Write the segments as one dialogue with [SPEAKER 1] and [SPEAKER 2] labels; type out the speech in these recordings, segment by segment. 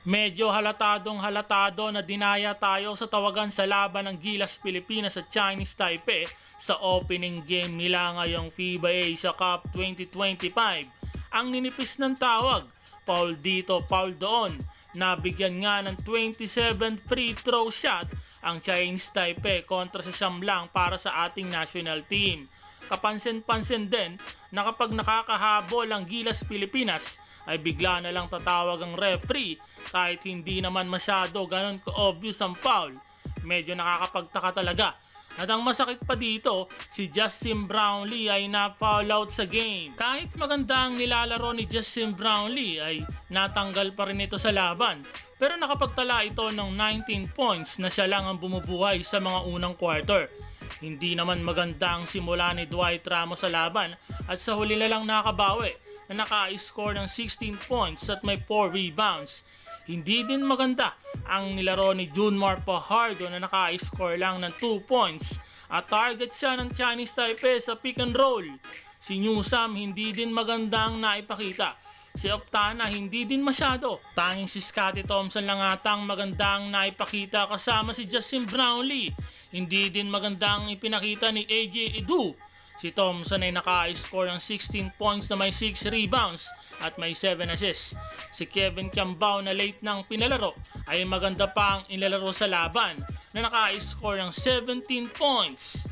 [SPEAKER 1] Medyo halatadong halatado na dinaya tayo sa tawagan sa laban ng Gilas Pilipinas at Chinese Taipei sa opening game nila ngayong FIBA Asia Cup 2025. Ang ninipis ng tawag, foul dito, foul doon. Nabigyan nga ng 27 free throw shot ang Chinese Taipei kontra sa siyam para sa ating national team. Kapansin-pansin din na kapag nakakahabol ang Gilas Pilipinas ay bigla na lang tatawag ang referee kahit hindi naman masyado ganun ka-obvious ang foul. Medyo nakakapagtaka talaga. At ang masakit pa dito, si Justin Brownlee ay na-foul out sa game. Kahit maganda ang nilalaro ni Justin Brownlee ay natanggal pa rin ito sa laban. Pero nakapagtala ito ng 19 points na siya lang ang bumubuhay sa mga unang quarter. Hindi naman maganda ang simula ni Dwight Ramos sa laban at sa huli na lang nakabawi na naka-score ng 16 points at may 4 rebounds. Hindi din maganda ang nilaro ni Junmar Pajardo na naka-score lang ng 2 points at target siya ng Chinese Taipei sa pick and roll. Si Newsam hindi din maganda ang naipakita. Si Optana hindi din masyado. Tanging si Scottie Thompson lang atang magandang naipakita kasama si Justin Brownlee. Hindi din magandang ipinakita ni AJ Edu. Si Thompson ay naka-score ng 16 points na may 6 rebounds at may 7 assists. Si Kevin Kiambao na late nang pinalaro ay maganda pa ang inlalaro sa laban na naka-score ng 17 points.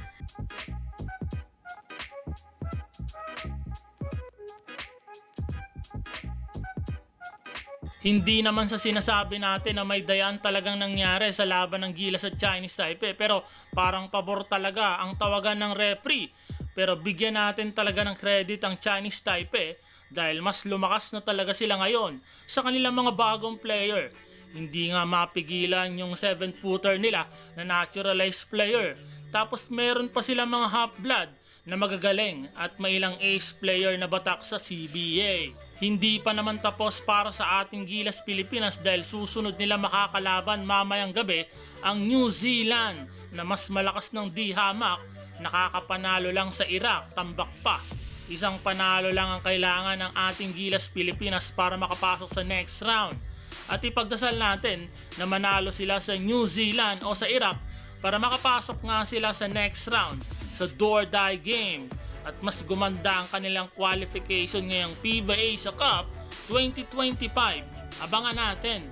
[SPEAKER 1] Hindi naman sa sinasabi natin na may dayan talagang nangyari sa laban ng Gilas at Chinese Taipei pero parang pabor talaga ang tawagan ng referee. Pero bigyan natin talaga ng credit ang Chinese Taipei dahil mas lumakas na talaga sila ngayon sa kanilang mga bagong player. Hindi nga mapigilan yung 7-footer nila na naturalized player. Tapos meron pa sila mga half-blood na magagaling at may ilang ace player na batak sa CBA. Hindi pa naman tapos para sa ating Gilas Pilipinas dahil susunod nila makakalaban mamayang gabi ang New Zealand na mas malakas ng D-Hamak nakakapanalo lang sa Iraq, tambak pa. Isang panalo lang ang kailangan ng ating Gilas Pilipinas para makapasok sa next round. At ipagdasal natin na manalo sila sa New Zealand o sa Iraq para makapasok nga sila sa next round sa do or die game at mas gumanda ang kanilang qualification ngayong FIBA Asia Cup 2025. Abangan natin